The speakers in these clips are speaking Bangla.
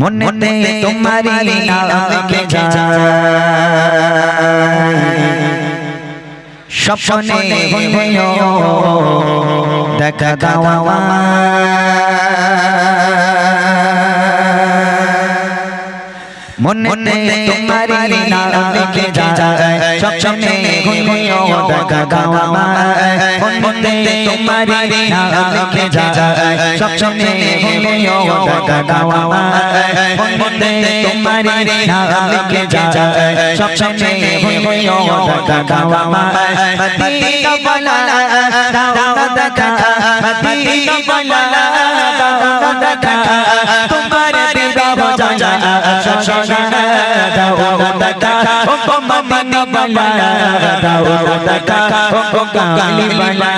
মনেতে তোমারি নাম যায়। স্বপ্নে দেখা দাওয়া মনেতে তোমারি নাম যায়। স্বপ্নে দেখা দাওয়া মনেতে তোমারি নাম লিখে যায়। স্বপ্নে হইও দেখা দাওয়া মনেতে তোমারি নাম লিখে যায়। স্বপ্নে হইও দেখা দাওয়া মদিনা বলা দাওয়া দেখা মদিনা বলা দাওয়া দেখা দেখা ও কালি বলা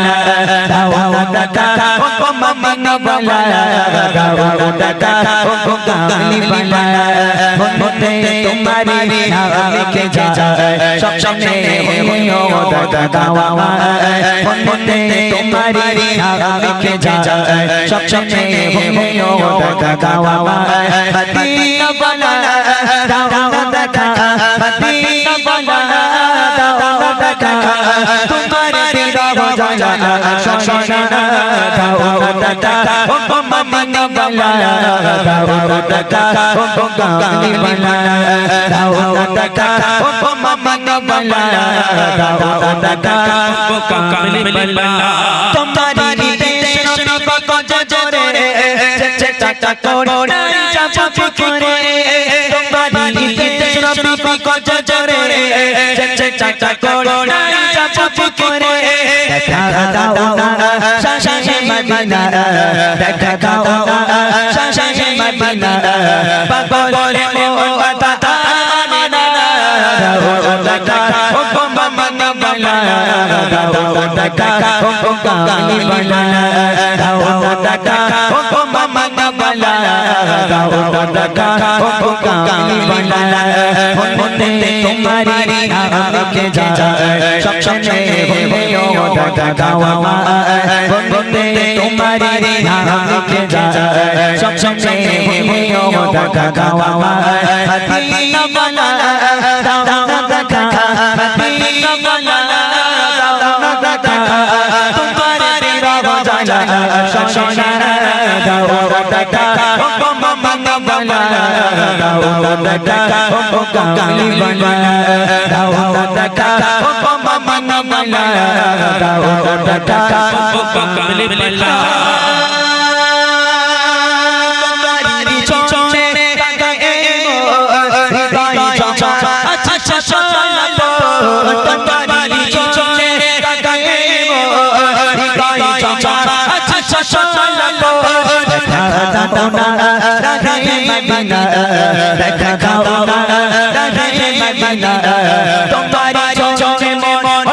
দাওয়া দেখা ও মদিনা বলা দাওয়া দেখা ও কালি বলা মনে তোমারি নাম লিখে যায় স্বপ্নে হইও দেখা দাওয়া মনে তোমারি নাম লিখে যায় স্বপ্নে হইও দেখা দাওয়া মদিনা বলা দাওয়া দেখা তোমার বিরহ জানা শোনা দাওয়া দেখা ও মদিনা বলা দাওয়া দেখা ও গালি বলা দাওয়া দেখা ও মদিনা বলা দাওয়া দেখা ও কাকালি বলা তোমারি চেষ্টা করে চাপা করে তোমারি দেশ নবী কত জোরে চেষ্টা করে চাপা করে দেখা দাও শাশে মদিনা দেখা দাও শাশে মদিনা পাগলে ও আতা না দাও দেখা ও মদিনা বলা দাও দেখা ও গালি বলা দাও দেখা ও বলা দাও দেখা ও গালি বলা মনে তোমারি নাম লিখে যায় স্বপ্নে হইও দেখা দাওয়া মনে তোমারি নাম লিখে যায় স্বপ্নে হইও দেখা দাওয়া মদিনা বলা দাও দেখা মদিনা বলা দাও দেখা তোমার বিরহ জানা শোনা দাও বলা দাও দেখা ও মদিনা দেখা দাও না রাধে মদিনা তোমারি চোখে মন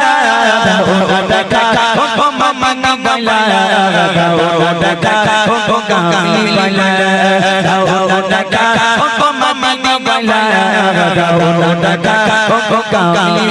দাও দেখা ও মদিনা বলা দেখা ও গালি বলা দাও দেখা ও গালি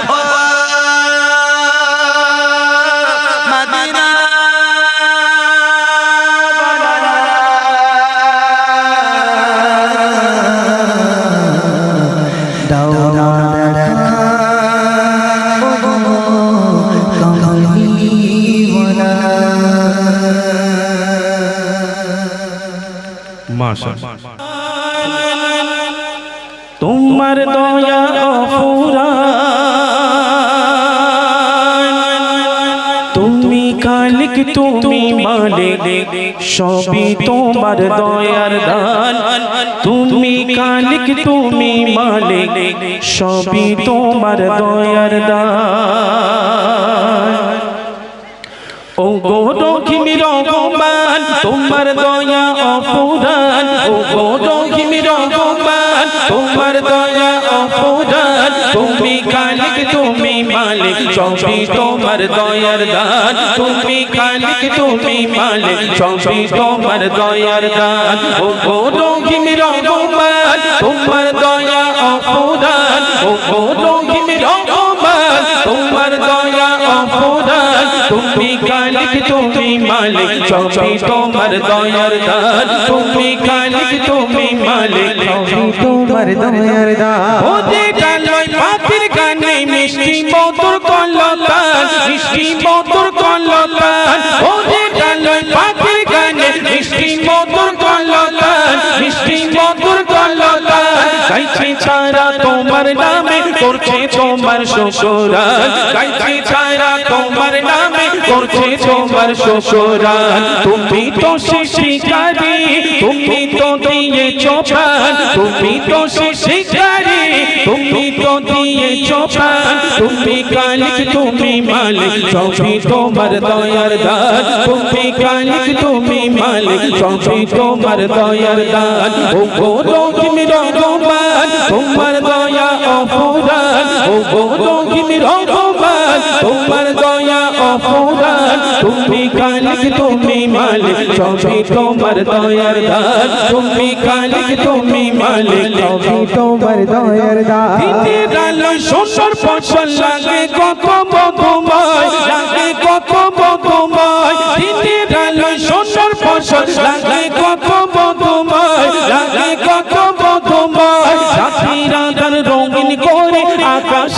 মাশাআল্লাহ। তোমার দয়া তুমি কালিক তুমি মালিক, সবই তোমার দয়ার দান। তুমি কালিক তুমি মালিক, সবই তোমার দয়ার দান। ও গো রহিমি রহমান তোমার দয়া অপুরান ও গো রহিমি রহমান তোমার দয়া অপুরান তুমি খালিক, তুমি মালিক, সবই তোমার দয়ার দান। তুমি খালিক, তুমি মালিক, সবই তোমার দয়ার দান। ও গো রহিমি রহমান তোমার দয়া অপুরান ও গো তুমি খালিক, তুমি মালিক, সবই তোমার দয়ার দান। তুমি খালিক, তুমি মালিক, সবই তোমার দয়ার দান। ওদে ডালয় পাখির গানে মিষ্টি মধুর কলতান মিষ্টি মধুর কলতান ওদে ডালয় পাখির গানে মিষ্টি মধুর কলতান মিষ্টি মধুর কলতান গাইছে ছাড়া তোমার নামে করছে তোমার শ্বশুরান গাইছে ছাড়া তোমার নামে করছে তোমার শ্বশুরান তুমি তো শিকারি, তুমি তো দিয়েছ প্রাণ তুমি তো শিকারি, তুমি তো দিয়েছ প্রাণ তুমি কালিক, তুমি মালিক, সবই তোমার দয়ার দান। তুমি কালিক, তুমি মালিক, সবই তোমার দয়ার দান। ও গো রহিমি রহমান, তোমার দয়া অপুরান ও গো রহিমি তোমার দয়া অপুরান তুমি কালিক তুমি মালিক, সবই তোমার দয়ার দান তুমি কালিক তুমি মালিক, সবই তোমার দয়ার দান আলো সোনার ফসল লাগে কত মধুময়, লাগে কত মধুময়। আলো সোনার ফসল লাগে কত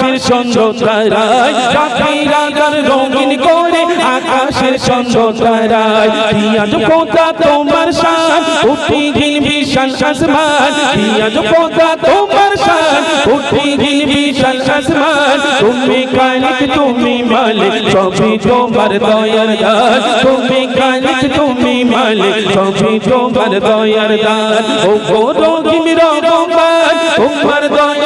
আকাশের চন্দ্র তারায় রাতি রাগার রঙিন করে আকাশের চন্দ্র তারায় পিয়াজ পোতা তোমার শান উঠি গিল বিশাল আসমান পিয়াজ পোতা তোমার শান উঠি গিল বিশাল আসমান তুমি কালিক তুমি মালিক, সবই তোমার দয়ার দান। তুমি কালিক তুমি মালিক, সবই তোমার দয়ার দান। ও গো রহিম রহমান তোমার দয়া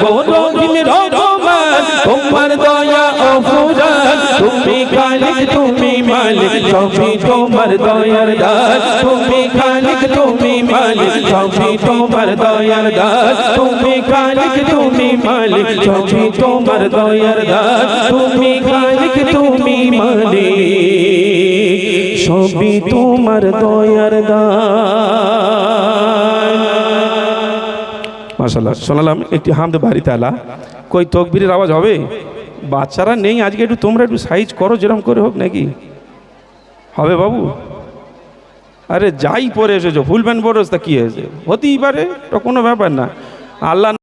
অপুরান ও গো রহিম রহমান তোমার দয়া অপুরান তুমি কালিক তুমি মালিক, সবই তোমার দয়ার দান তুমি কালিক তুমি মালিক, সবই তোমার দয়ার দান তুমি কালিক তুমি মালিক, সবই তোমার দয়ার দান তুমি কালিক তুমি মালিক, সবই তোমার দয়ার দান মাশাল্লাহ শোনালাম একটি হামদ বাড়ি তালা। কই, তকবিরের আওয়াজ হবে? বাচ্চারা নেই, আজকে একটু তোমরা একটু সাইজ করো, যেরকম করে হোক নাকি? হবে বাবু? আরে যাই পরে এসেছ ফুল প্যান্ট পরে তা কী হয়েছে? হতেই পারে ওটা কোনো ব্যাপার না। আল্লাহ